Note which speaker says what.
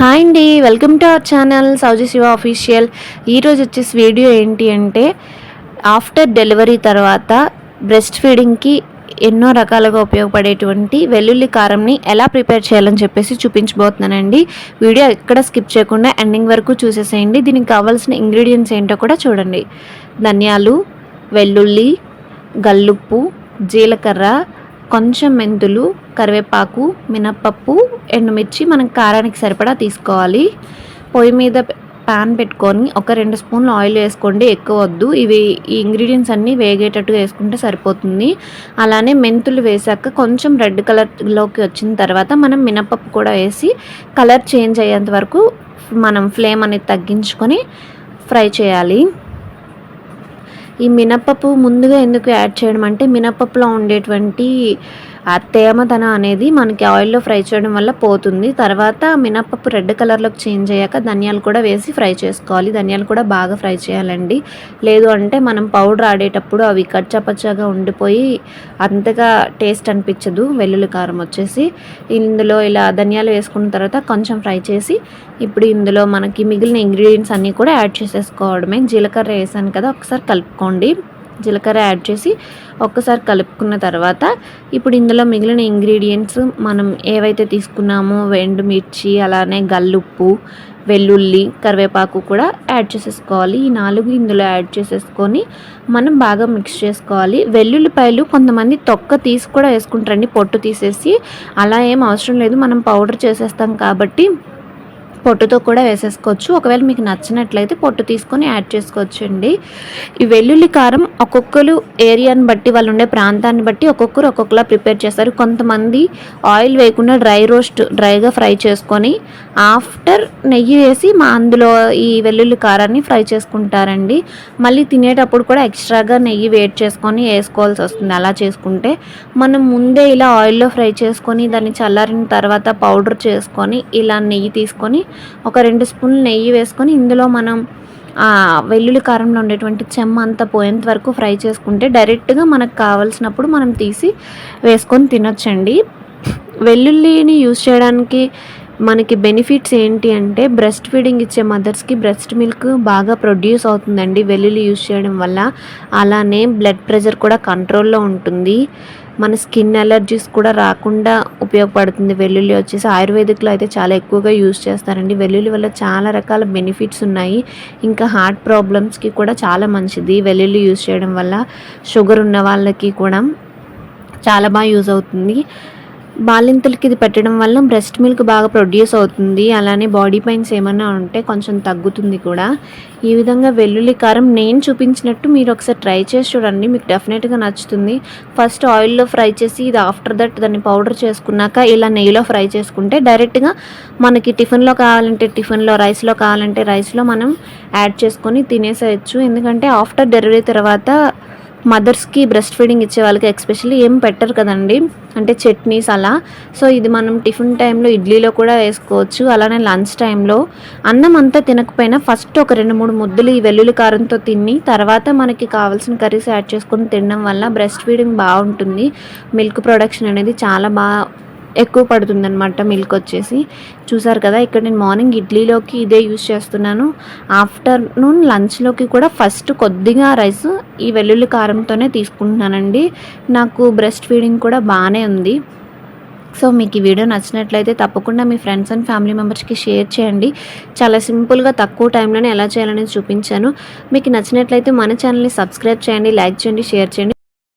Speaker 1: Hi అండి welcome to our channel సౌజీ Shiva official ఈరోజు వచ్చేసి వీడియో ఏంటి అంటే ఆఫ్టర్ డెలివరీ తర్వాత బ్రెస్ట్ ఫీడింగ్కి ఎన్నో రకాలుగా ఉపయోగపడేటువంటి వెల్లుల్లి కారంని ఎలా ప్రిపేర్ చేయాలని చెప్పేసి చూపించబోతున్నానండి. వీడియో ఎక్కడ స్కిప్ చేయకుండా ఎండింగ్ వరకు చూసేసేయండి. దీనికి కావాల్సిన ఇంగ్రీడియంట్స్ ఏంటో కూడా చూడండి. ధనియాలు వెల్లుల్లి గల్లుప్పు జీలకర్ర కొంచెం మెంతులు కరివేపాకు మినప్పప్పు ఎండుమిర్చి మనం కారానికి సరిపడా తీసుకోవాలి. పొయ్యి మీద పాన్ పెట్టుకొని ఒక రెండు స్పూన్లు ఆయిల్ వేసుకోండి ఎక్కువ వద్దు. ఇవి ఈ ఇంగ్రీడియంట్స్ అన్నీ వేగేటట్టుగా వేసుకుంటే సరిపోతుంది. అలానే మెంతులు వేసాక కొంచెం రెడ్ కలర్లోకి వచ్చిన తర్వాత మనం మినపప్పు కూడా వేసి కలర్ చేంజ్ అయ్యేంత వరకు మనం ఫ్లేమ్ అనేది తగ్గించుకొని ఫ్రై చేయాలి. ఈ మినప్పప్పు ముందుగా ఎందుకు యాడ్ చేయడం అంటే మినపప్పులో ఉండేటువంటి ఆ తేమదనం అనేది మనకి ఆయిల్లో ఫ్రై చేయడం వల్ల పోతుంది. తర్వాత మినప్పప్పు రెడ్ కలర్లోకి చేంజ్ అయ్యాక ధనియాలు కూడా వేసి ఫ్రై చేసుకోవాలి. ధనియాలు కూడా బాగా ఫ్రై చేయాలండి. లేదు అంటే మనం పౌడర్ ఆడేటప్పుడు అవి కచ్చపచ్చగా ఉండిపోయి అంతగా టేస్ట్ అనిపించదు. వెల్లుల్లి కారం వచ్చేసి ఇందులో ఇలా ధనియాలు వేసుకున్న తర్వాత కొంచెం ఫ్రై చేసి ఇప్పుడు ఇందులో మనకి మిగిలిన ఇంగ్రీడియంట్స్ అన్నీ కూడా యాడ్ చేసేసుకోవడమే. జీలకర్ర వేసాను కదా ఒకసారి కలుపుకోండి. జీలకర్ర యాడ్ చేసి ఒక్కసారి కలుపుకున్న తర్వాత ఇప్పుడు ఇందులో మిగిలిన ఇంగ్రీడియంట్స్ మనం ఏవైతే తీసుకున్నామో ఎండుమిర్చి అలానే గల్లుప్పు వెల్లుల్లి కరివేపాకు కూడా యాడ్ చేసేసుకోవాలి. ఈ నాలుగు ఇందులో యాడ్ చేసేసుకొని మనం బాగా మిక్స్ చేసుకోవాలి. వెల్లుల్లిపాయలు కొంతమంది తొక్క తీసి కూడా వేసుకుంటారండి పొట్టు తీసేసి. అలా ఏం అవసరం లేదు మనం పౌడర్ చేసేస్తాం కాబట్టి పొట్టుతో కూడా వేసేసుకోవచ్చు. ఒకవేళ మీకు నచ్చినట్లయితే పొట్టు తీసుకొని యాడ్ చేసుకోవచ్చు అండి. ఈ వెల్లుల్లి కారం ఒక్కొక్కరు ఏరియాని బట్టి వాళ్ళు ఉండే ప్రాంతాన్ని బట్టి ఒక్కొక్కరు ఒక్కొక్కలా ప్రిపేర్ చేస్తారు. కొంతమంది ఆయిల్ వేయకుండా డ్రై రోస్ట్ డ్రైగా ఫ్రై చేసుకొని ఆఫ్టర్ నెయ్యి వేసి మా అందులో ఈ వెల్లుల్లి కారాన్ని ఫ్రై చేసుకుంటారండి. మళ్ళీ తినేటప్పుడు కూడా ఎక్స్ట్రాగా నెయ్యి వేట్ చేసుకొని వేసుకోవాల్సి వస్తుంది. అలా చేసుకుంటే మనం ముందే ఇలా ఆయిల్లో ఫ్రై చేసుకొని దాన్ని చల్లారిన తర్వాత పౌడర్ చేసుకొని ఇలా నెయ్యి తీసుకొని ఒక రెండు స్పూన్లు నెయ్యి వేసుకొని ఇందులో మనం వెల్లుల్లి కారంలో ఉండేటువంటి చెమ్మ అంతా పోయేంత వరకు ఫ్రై చేసుకుంటే డైరెక్ట్గా మనకు కావాల్సినప్పుడు మనం తీసి వేసుకొని తినొచ్చండి. వెల్లుల్లిని యూజ్ చేయడానికి మనకి బెనిఫిట్స్ ఏంటి అంటే బ్రెస్ట్ ఫీడింగ్ ఇచ్చే మదర్స్కి బ్రెస్ట్ మిల్క్ బాగా ప్రొడ్యూస్ అవుతుందండి వెల్లుల్లి యూజ్ చేయడం వల్ల. అలానే బ్లడ్ ప్రెషర్ కూడా కంట్రోల్లో ఉంటుంది. మన స్కిన్ ఎలర్జీస్ కూడా రాకుండా ఉపయోగపడుతుంది. వెల్లుల్లి వచ్చేసి ఆయుర్వేదిక్లో అయితే చాలా ఎక్కువగా యూజ్ చేస్తారండి. వెల్లుల్లి వల్ల చాలా రకాల బెనిఫిట్స్ ఉన్నాయి. ఇంకా హార్ట్ ప్రాబ్లమ్స్కి కూడా చాలా మంచిది. వెల్లుల్లి యూజ్ చేయడం వల్ల షుగర్ ఉన్న వాళ్ళకి కూడా చాలా బాగా యూజ్ అవుతుంది. బాలింతలకి ఇది పెట్టడం వల్ల బ్రెస్ట్ మిల్క్ బాగా ప్రొడ్యూస్ అవుతుంది. అలానే బాడీ పెయిన్స్ ఏమైనా ఉంటే కొంచెం తగ్గుతుంది కూడా. ఈ విధంగా వెల్లుల్లి కారం నేను చూపించినట్టు మీరు ఒకసారి ట్రై చేసి చూడండి. మీకు డెఫినెట్గా నచ్చుతుంది. ఫస్ట్ ఆయిల్లో ఫ్రై చేసి ఇది ఆఫ్టర్ దట్ దాన్ని పౌడర్ చేసుకున్నాక ఇలా నెయ్యిలో ఫ్రై చేసుకుంటే డైరెక్ట్గా మనకి టిఫిన్లో కావాలంటే టిఫిన్లో రైస్లో కావాలంటే రైస్లో మనం యాడ్ చేసుకొని తినేసేయచ్చు. ఎందుకంటే ఆఫ్టర్ డెలివరీ తర్వాత మదర్స్కి బ్రెస్ట్ ఫీడింగ్ ఇచ్చే వాళ్ళకి ఎక్స్పెషల్లీ ఏం పెట్టరు కదండి. అంటే చట్నీస్ అలా. సో ఇది మనం టిఫిన్ టైంలో ఇడ్లీలో కూడా వేసుకోవచ్చు. అలానే లంచ్ టైంలో అన్నం అంతా తినకపోయినా ఫస్ట్ ఒక రెండు మూడు ముద్దలు ఈ వెల్లుల్లి కారంతో తిని తర్వాత మనకి కావాల్సిన కర్రీస్ యాడ్ చేసుకొని తినడం వల్ల బ్రెస్ట్ ఫీడింగ్ బాగుంటుంది. మిల్క్ ప్రొడక్షన్ అనేది చాలా బాగా ఎక్కువ పడుతుందనమాట మిల్క్ వచ్చేసి. చూసారు కదా ఇక్కడ నేను మార్నింగ్ ఇడ్లీలోకి ఇదే యూస్ చేస్తున్నాను. ఆఫ్టర్నూన్ లంచ్లోకి కూడా ఫస్ట్ కొద్దిగా రైస్ ఈ వెల్లుల్లి కారంతోనే తీసుకుంటున్నానండి. నాకు బ్రెస్ట్ ఫీడింగ్ కూడా బాగానే ఉంది. సో మీకు ఈ వీడియో నచ్చినట్లయితే తప్పకుండా మీ ఫ్రెండ్స్ అండ్ ఫ్యామిలీ మెంబర్స్కి షేర్ చేయండి. చాలా సింపుల్గా తక్కువ టైంలోనే ఎలా చేయాలనేది చూపించాను. మీకు నచ్చినట్లయితే మన ఛానల్ని సబ్స్క్రైబ్ చేయండి లైక్ చేయండి షేర్ చేయండి.